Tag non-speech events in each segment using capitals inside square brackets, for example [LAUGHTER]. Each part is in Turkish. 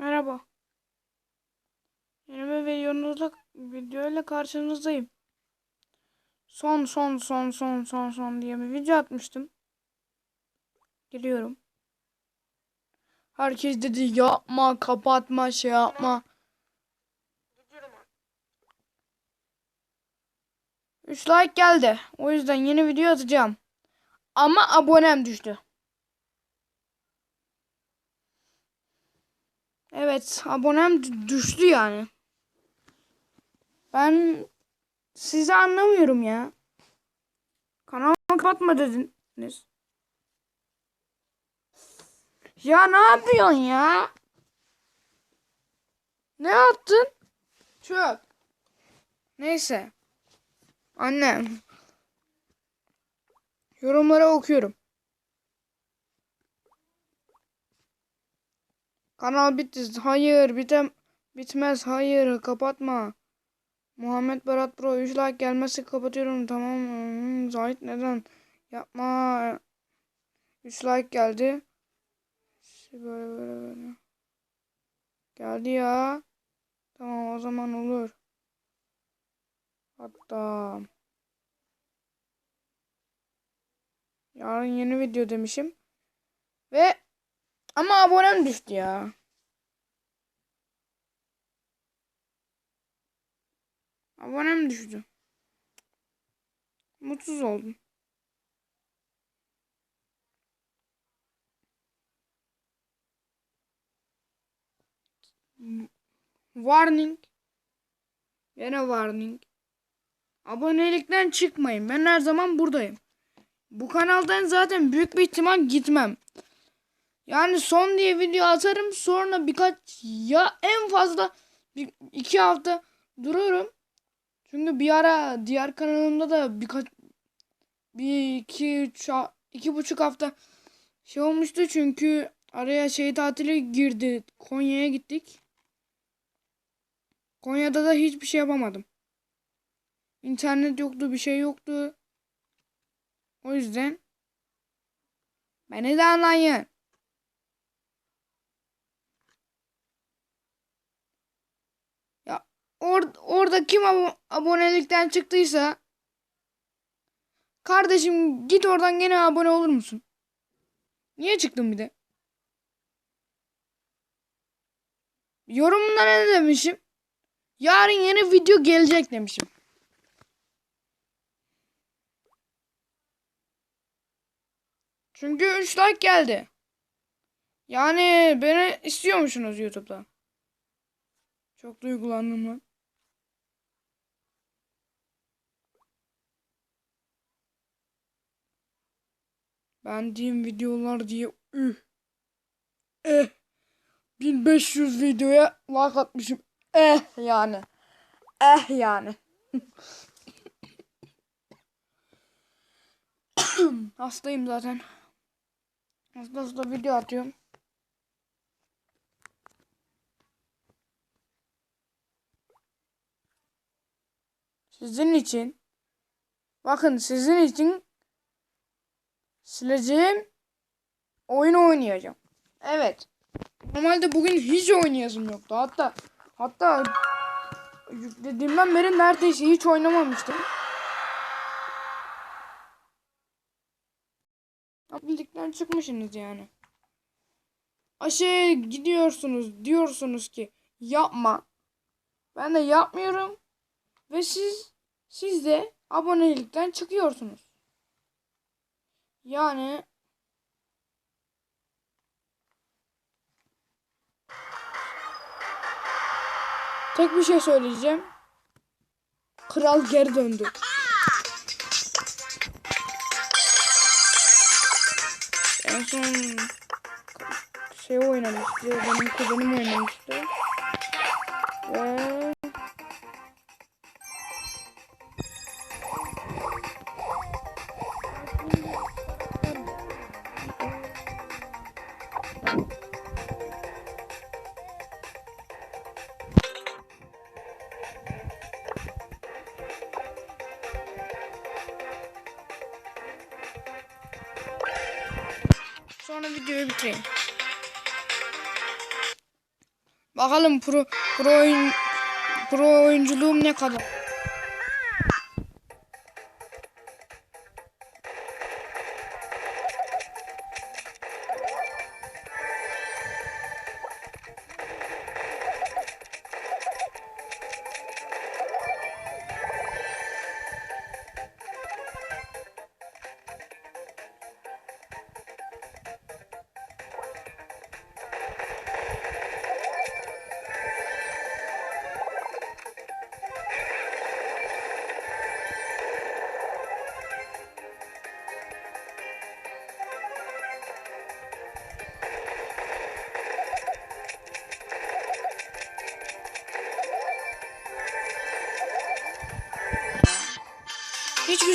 Merhaba. Yeni bir videonuzla videoyla karşınızdayım. Son son son son son son diye bir video atmıştım. Geliyorum. Herkes dedi yapma, kapatma, şey yapma. 3 like geldi. O yüzden yeni video atacağım. Ama abonem düştü. Evet, abonem düştü yani. Ben sizi anlamıyorum ya. Kanalı kapatma dediniz. Ya ne yapıyorsun ya? Ne yaptın? Çöp. Neyse. Annem. Yorumlara okuyorum. Kanal bitti. Hayır, bitem bitmez. Hayır, kapatma. Muhammed Berat Pro 3 like gelmezse kapatıyorum. Tamam. Hmm, Zahit neden? Yapma. 3 like geldi. Böyle böyle böyle. Geldi ya. Tamam o zaman olur. Hatta yarın yeni video demişim. Ve ama abonem düştü ya. Abonem düştü. Mutsuz oldum. Warning. Yine warning. Abonelikten çıkmayın. Ben her zaman buradayım. Bu kanaldan zaten büyük bir ihtimal gitmem. Yani son diye video atarım sonra birkaç ya en fazla bir, iki hafta dururum. Çünkü bir ara diğer kanalımda da birkaç bir iki üç iki buçuk hafta şey olmuştu çünkü araya şey tatili girdi. Konya'ya gittik. Konya'da da hiçbir şey yapamadım. İnternet yoktu, bir şey yoktu. O yüzden beni de anlayın. Ya or orada kim abo- abonelikten çıktıysa kardeşim git oradan gene abone olur musun? Niye çıktın bir de? Yorumunda ne demişim? Yarın yeni video gelecek demişim. Çünkü 3 like geldi. Yani beni istiyormuşsunuz YouTube'da. Çok duygulandım lan. Beğendiğim videolar diye üh. Eh. 1500 videoya like atmışım. Eh yani. Eh yani. [COUGHS] Hastayım zaten. Hasta hasta video atıyorum. Sizin için bakın sizin için sileceğim oyun oynayacağım. Evet. Normalde bugün hiç oynayasım yoktu. Hatta hatta yüklediğimden beri neredeyse hiç oynamamıştım. Bildikten çıkmışsınız yani. Aşağıya gidiyorsunuz diyorsunuz ki yapma. Ben de yapmıyorum. Ve siz siz de abonelikten çıkıyorsunuz. Yani tek bir şey söyleyeceğim. Kral geri döndü. En son şey oynamıştı. Benim kuzenim oynamıştı. Ve sonra videoyu bitireyim. Bakalım pro pro oyun pro oyunculuğum ne kadar.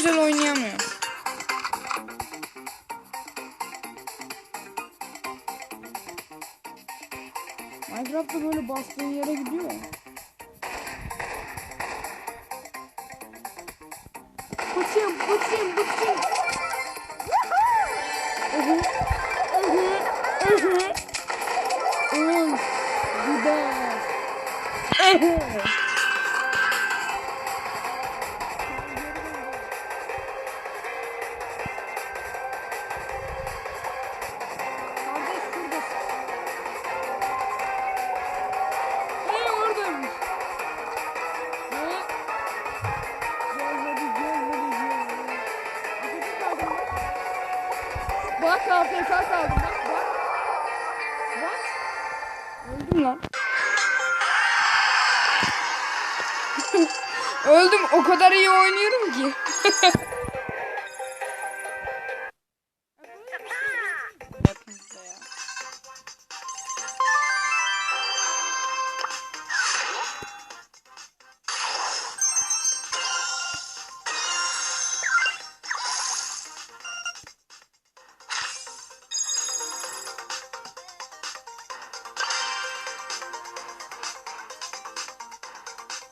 Güzel oynayamıyorum. Minecraft'ta böyle bastığın yere gidiyor ya. Bıçım, bıçım, bıçım. Uhı, uhı, uhı. Uy, Güzel. Uhı. Bak AFK kaldım bak bak. Bak. Öldüm lan. [LAUGHS] Öldüm o kadar iyi oynuyorum ki. [LAUGHS]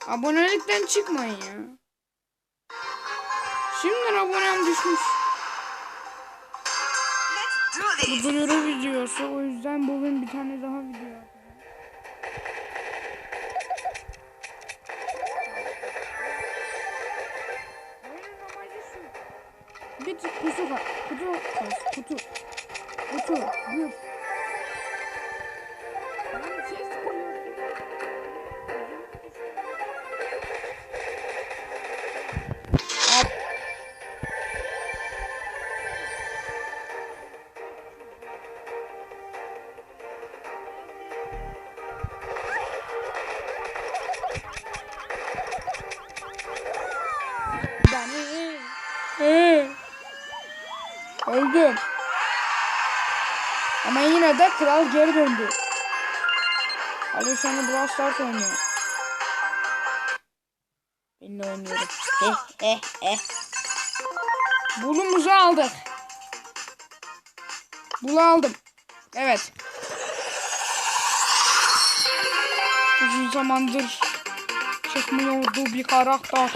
Abonelikten çıkmayın ya. Şimdiden abonem düşmüş. Bu duyuru videosu. O yüzden bugün bir tane daha video yapacağım. Bir kutu var. Kutu kas. Kutu. Kutu. Büyük. Öldüm. Ama yine de kral geri döndü. Ali anda Brawl Stars oynuyor. Ben de oynuyorum. Eh eh eh. Bulumuzu aldık. Bulu aldım. Evet. Uzun zamandır çıkmıyordu bir karakter.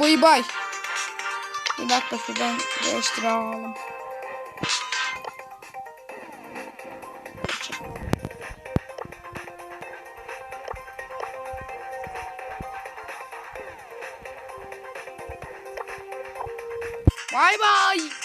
Bay bay. Bir dakika şuradan değiştir alalım. Bay bay.